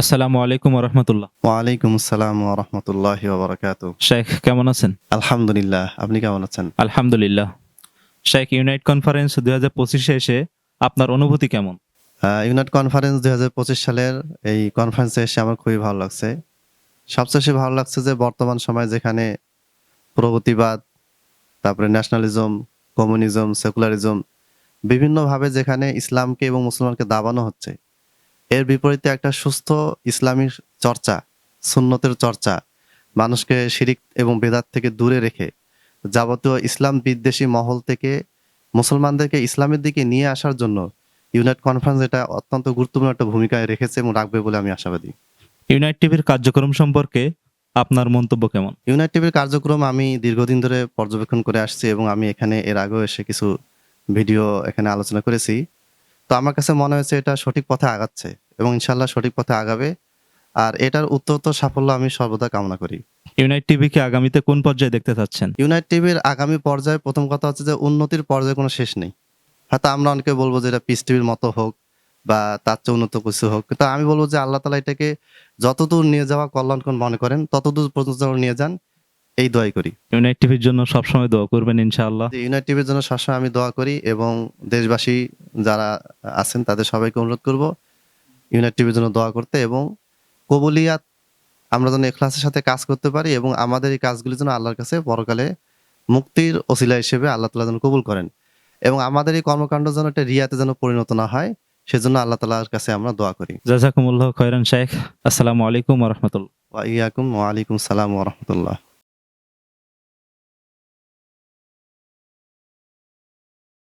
আসসালামু আলাইকুম রহমতুল্লাহ। ওয়ালাইকুম আসসালাম ওরহমতুল্লাহ ওবরাকাত শেখ কেমন আছেন? আলহামদুলিল্লাহ আপনি কেমন আছেন? আলহামদুলিল্লাহ। শেখ ইউনাইট কনফারেন্স দুই হাজার পঁচিশে এসে আপনার অনুভূতি কেমন? ইউনাইট কনফারেন্স দুই হাজার পঁচিশ সালের এই কনফারেন্সে এসে আমার খুবই ভালো লাগছে। সবচেয়ে বেশি ভালো লাগছে যে বর্তমান সময় যেখানে প্রগতিবাদ তারপরে ন্যাশনালিজম কমিউনিজম সেকুলারিজম বিভিন্নভাবে যেখানে ইসলামকে এবং মুসলমানকে দাবানো হচ্ছে এর বিপরীতে একটা সুস্থ ইসলামী চর্চা সুন্নতের চর্চা মানুষকে শিরিক এবং বেদাত থেকে দূরে রেখে যাবতীয় ইসলাম বিদ্বেষী মহল থেকে মুসলমানদেরকে ইসলামের দিকে নিয়ে আসার জন্য ইউনাইট কনফারেন্স এটা অত্যন্ত গুরুত্বপূর্ণ একটা ভূমিকায় রেখেছে এবং রাখবে বলে আমি আশাবাদী। ইউনাইট টিভির কার্যক্রম সম্পর্কে আপনার মন্তব্য কেমন? ইউনাইট টিভির কার্যক্রম আমি দীর্ঘদিন ধরে পর্যবেক্ষণ করে আসছি এবং আমি এখানে এর আগেও এসে কিছু ভিডিও এখানে আলোচনা করেছি। আমার কাছে মনে হয়েছে এটা সঠিক পথে আগাচ্ছে এবং ইনশাল্লাহ সঠিক পথে আগাবে। আর এটার উত্তরোত্তর সাফল্য আমি সর্বদা কামনা করি। ইউনাইট টিভি টিভিকে আগামীতে কোন পর্যায়ে দেখতে চাচ্ছেন? ইউনাইট টিভির আগামী পর্যায়ে প্রথম কথা হচ্ছে যে উন্নতির পর্যায়ে কোনো শেষ নেই। হয়তো আমরা অনেকে বলব যে এটা পিস টিভির মতো হোক বা তার চেয়ে উন্নত কিছু হোক। কিন্তু আমি বলব যে আল্লাহ তালা এটাকে যতদূর নিয়ে যাওয়া কল্যাণকর মনে করেন ততদূর পর্যন্ত নিয়ে যান এই দোয়াই করি। ইউনাইট টিভির জন্য সবসময় দোয়া করবেন ইনশাআল্লাহ। ইউনাইট টিভির জন্য সবসময় আমি দোয়া করি এবং দেশবাসী যারা আছেন তাদের সবাইকে অনুরোধ করব ইউনাইট টিভির জন্য দোয়া করতে এবং কবুলিয়াত আমরা যেন এখলাসের সাথে কাজ করতে পারি এবং আমাদের এই কাজগুলি যেন আল্লাহর কাছে পরকালে মুক্তির ওসিলা হিসেবে আল্লাহ তালা যেন কবুল করেন এবং আমাদের এই কর্মকাণ্ড যেন একটা রিয়াতে যেন পরিণত না হয় সেজন্য আল্লাহ তালার কাছে আমরা দোয়া করি। জাজাকুমুল্লাহ খয়রান শেখ আসসালামু আলাইকুম রহমতুল্লাহ। ওয়া ইয়াকুম ওয়া আলাইকুম সালাম ওয়া রাহমাতুল্লাহ।